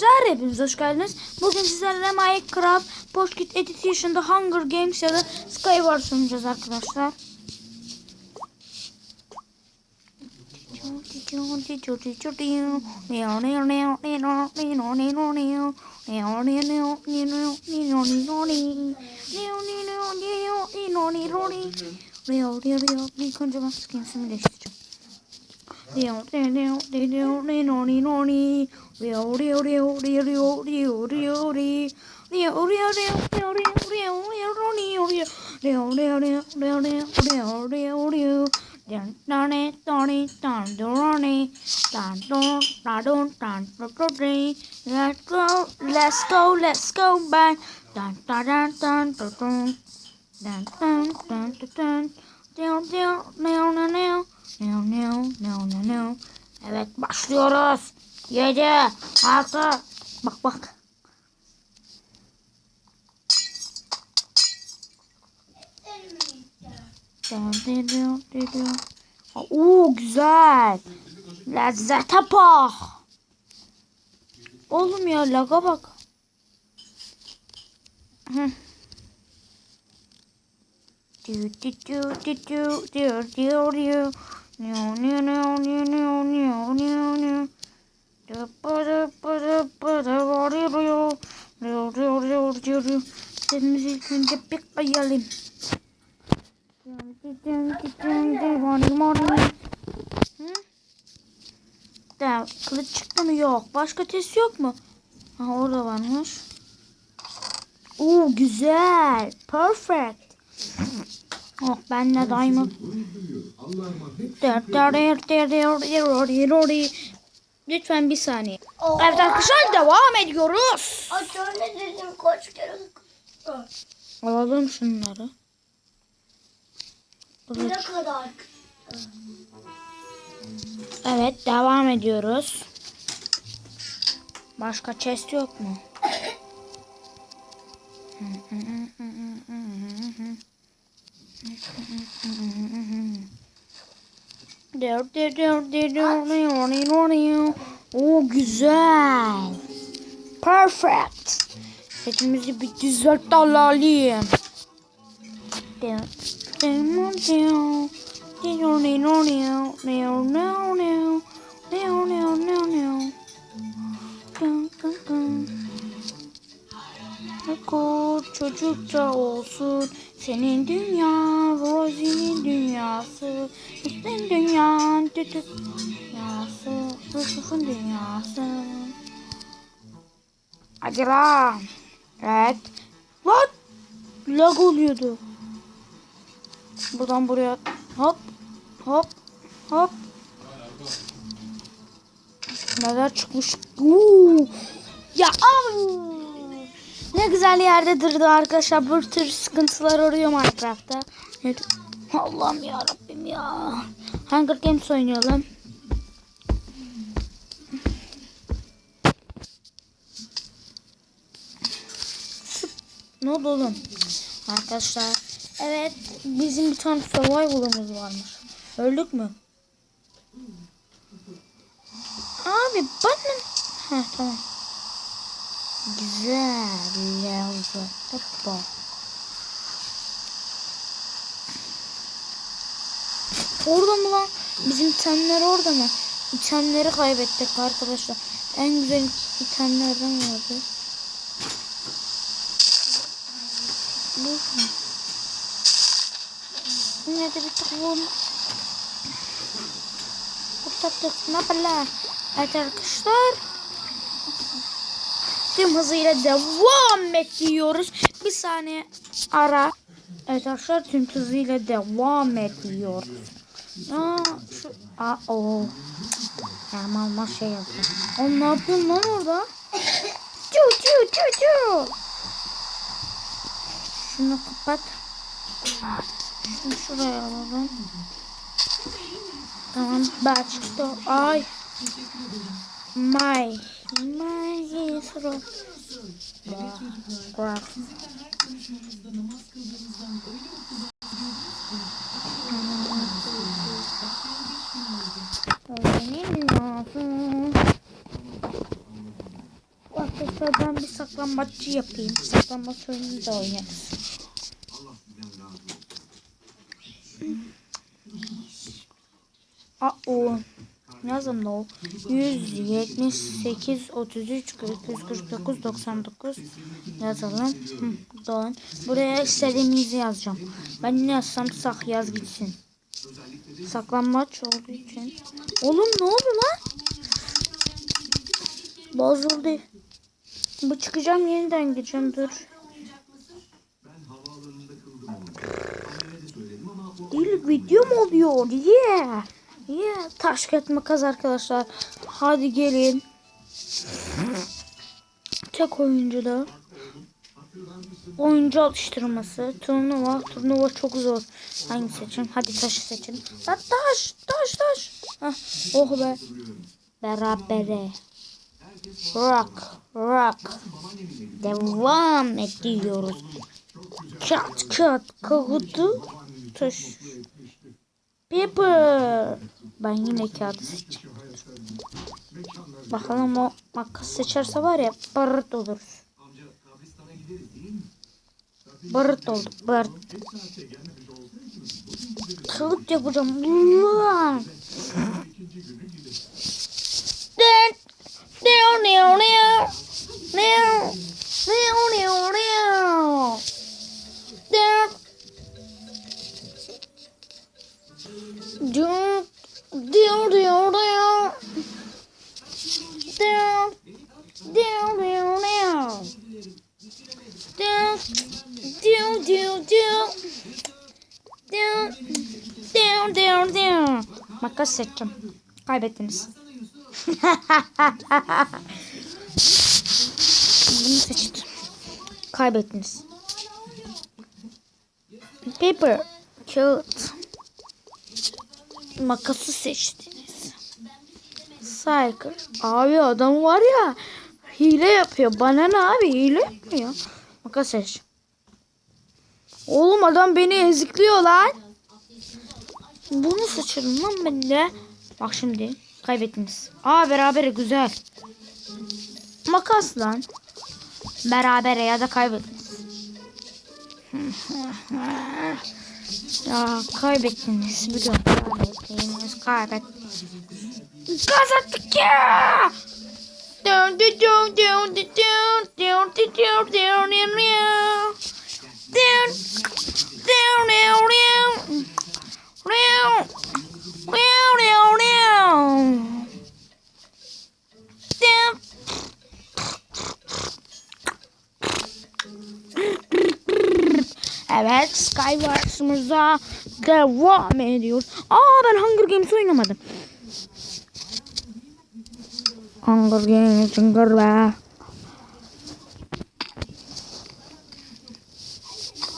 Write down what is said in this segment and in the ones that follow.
Arkadaşlar hepiniz hoş geldiniz. Bugün sizlerle Minecraft Pocket Edition'da Hunger Games ya da Skywars oynayacağız arkadaşlar. İlk önce ben skinsimi değiştireceğim. Let's go, let's go, let's go back. Dun dun dun dun dun dun. Dun dun dun dun dun. Down down down down. No, no, no, no, no. Evet başlıyoruz. 7, 6. Bak bak. Oo güzel. Lezzete bak. Oğlum ya laga bak. Do do do do do do do do. No no no no no no no. Da ba da ba da. Do do do do do. Kendimizi ilk önce bir ayalım. Da kılıç çıktı mı? Yok. Başka test yok mu? Ha orada varmış. Oo güzel. Perfect. Oh ben de diamond. Lütfen bir saniye. Evet arkadaşlar devam ediyoruz. Dedim kaç kere. Alalım şunları. Ne kadar? Evet devam ediyoruz. Başka chest yok mu? Oo güzel. Perfect. Setimizi bir düzelt alalım. Akor çocukça olsun. Senin dünya Rosie'nin dünyası. Üstün dünya tütü dünyası. Yusuf'un dünyası. Hadi lan. Evet. Lan Lag oluyordu. Buradan buraya. Hop. Hop. Hop. Neler çıkmış? Uuu. Ya am. Ne güzel yerde durdu arkadaşlar. Bu tür sıkıntılar oluyor Minecraft'ta. Evet. Allah'ım ya Rabbim ya. Hunger Games oynayalım. Ne oldu oğlum? Arkadaşlar. Evet. Bizim bir tane survival'ımız varmış. Öldük mü? Abi bana... Heh tamam. Güzel yazdı. Hoppa. Orada mı lan? Bizim itemler orada mı? İtemleri kaybettik arkadaşlar. En güzel itemlerden vardı. Bu mu? Yine de bir tavuğum. Kurtardık. Ne yapalım? Evet arkadaşlar. Tüm hızıyla devam ediyoruz. Bir saniye ara. Evet arkadaşlar tüm hızıyla devam ediyoruz. Aa, şu, aa, o. Hemen şey yaptım. Oğlum ne yapıyorsun lan orada? Çu çu çu çu. Şunu kapat. Şunu şuraya alalım. Tamam ben çıktı. Ay. My. My hero. Bak. Benim lazım. Ben bir saklambaççı yapayım. Saklambaç oyunu da oynarız. Aa o. Ne yazdım da o? 178 33 449 99 yazalım. Hı, doğru. Buraya istediğimizi yazacağım. Ben ne yazsam sak yaz gitsin. Saklanmaç olduğu için. Oğlum ne oldu lan? Bozuldu. Bu çıkacağım yeniden gireceğim dur. İlk video mu oluyor? Yeah. Yeah. Taş kağıt makas arkadaşlar. Hadi gelin. Tek oyuncuda. Oyuncu alıştırması. Turnuva. Turnuva çok zor. Hangi seçin? Hadi taşı seçin. Lan taş. Taş taş. Hah. Oh be. Berabere. Rock. Rock. Devam ediyoruz. Kağıt kağıt kağıdı. Taş. Paper. Ben yine kağıdı seçeceğim. Bakalım o makas seçerse var ya barıt oluruz. Barıt olduk barıt. Kılık yapacağım. Ulan. Dın. Dın dın dın. Makas seçeceğim. Kaybettiniz. Bunu seçtim. Kaybettiniz. Paper. Kağıt. Makası seçtiniz. Cycle. Abi adam var ya. Hile yapıyor. Bana ne abi hile yapmıyor. Seç. Oğlum adam beni ezikliyor lan. Bunu seçelim lan ben de. Bak şimdi kaybettiniz. Aa beraber güzel. Makas lan. Beraber ya da kaybettiniz. ya kaybettiniz. Biliyorum kaybettiniz. Kaybettiniz. Kazandık ya. Evet Skywars'ımıza devam ediyoruz. Aa ben Hunger Games oynamadım. Hunger Games Hunger be.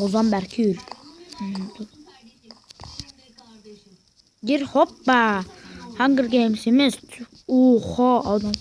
Ozan Berkül. Gir hoppa. Hunger Games'imiz. Oha adam.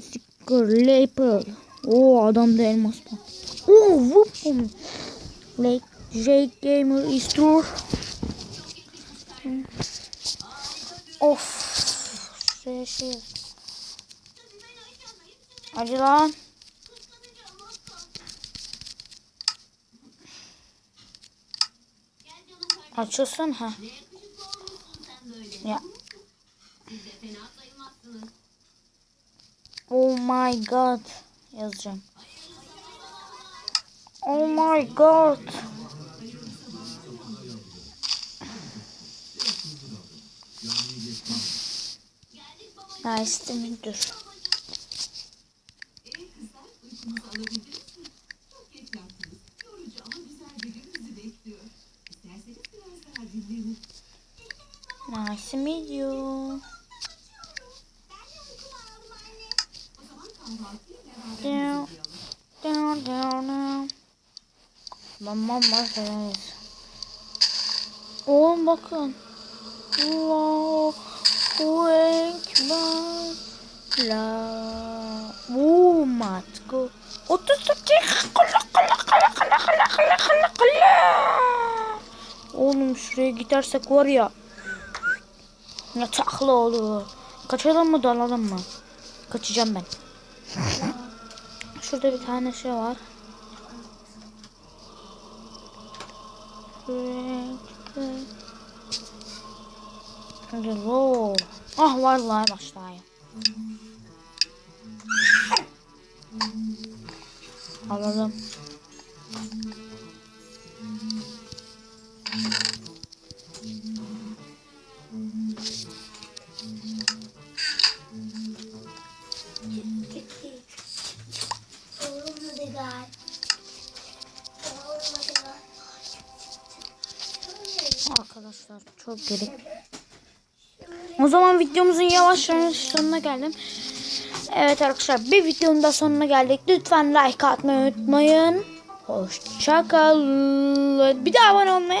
Sticker Lapel. Oo adam da elmas var. Oo whoop. Like Jake Gamer is true. Of. Şey şey. Hadi lan. Açılsın ha. Ya. Oh my god yazacağım. Oh my god. Nice to meet you. alabilir misiniz? Çok Nice to meet you. Down, down, down, down. Oğlum bakın. Allahu Ekber. La. Oh, matko. 38. Kala kala kala kala kala kala kala kala. Oğlum şuraya gidersek var ya. Yataklı olur. Kaçalım mı dalalım mı? Kaçacağım ben. Şurada bir tane şey var. Reload. Ah vallahi başlayayım. Alalım. Arkadaşlar çok gerek. O zaman videomuzun yavaş yavaş sonuna geldim. Evet arkadaşlar bir videonun da sonuna geldik. Lütfen like atmayı unutmayın. Hoşçakalın. Bir daha abone olmayı